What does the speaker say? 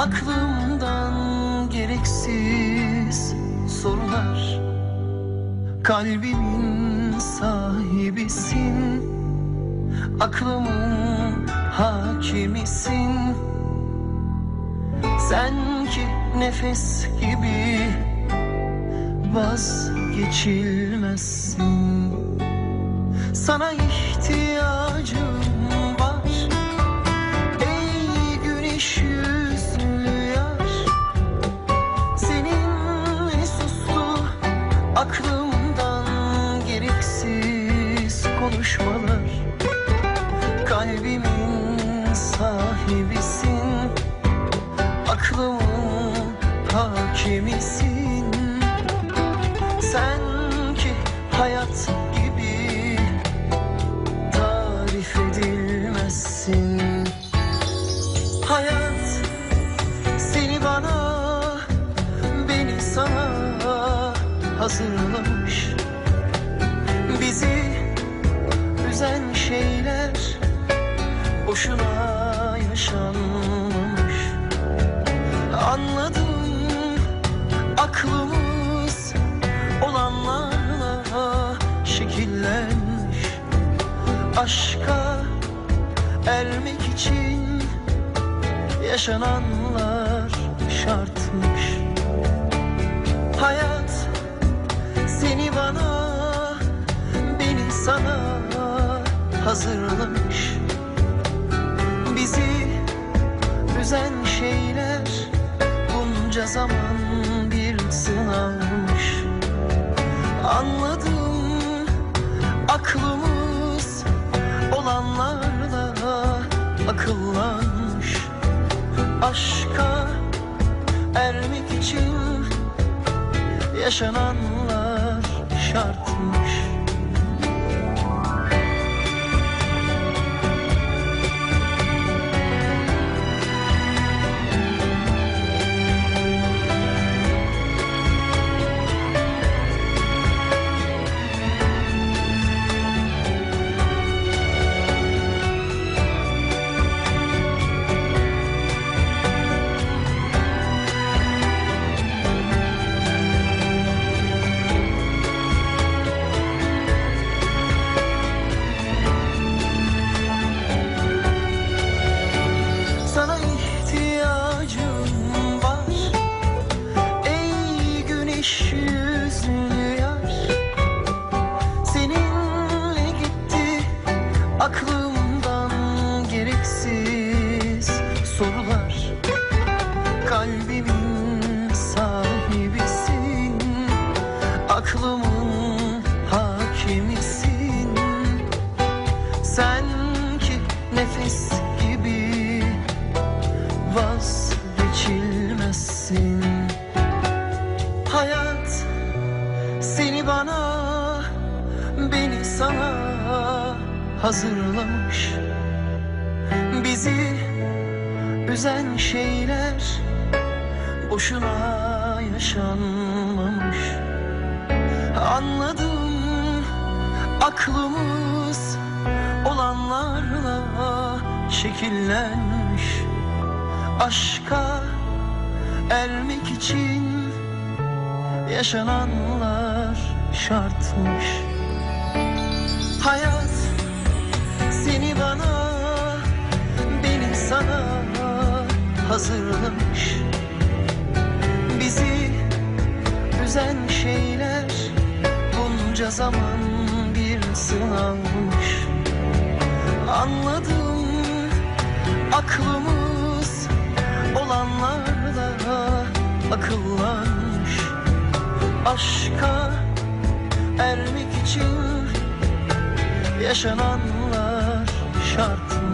aklımdan gereksiz sorular. Kalbimin sahibisin. Aklımın hakimisin. Sen ki nefes gibi vazgeçilmezsin. Sana ihtiyacım hayat gibi tarif edilmezsin. Hayat seni bana beni sana hazırlamış. Bizi üzen şeyler boşuna yaşanmamış. Anladım aklımız Aşka ermek için yaşananlar şartmış. Hayat seni bana beni sana hazırlamış. Bizi üzen şeyler bunca zaman bir sınavmış. Anladım aklımız olanlarla akıllanmış Aşka ermek için yaşananlar beni sana hazırlamış Bizi üzen şeyler boşuna yaşanmamış. Anladım aklımız olanlarla şekillenmiş. Aşka ermek için yaşananlar şartmış sana hazırlamış. Bizi üzen şeyler bunca zaman bir sınavmış. Anladım aklımız olanlarla akıllanmış. Aşka ermek için yaşananlar şartmış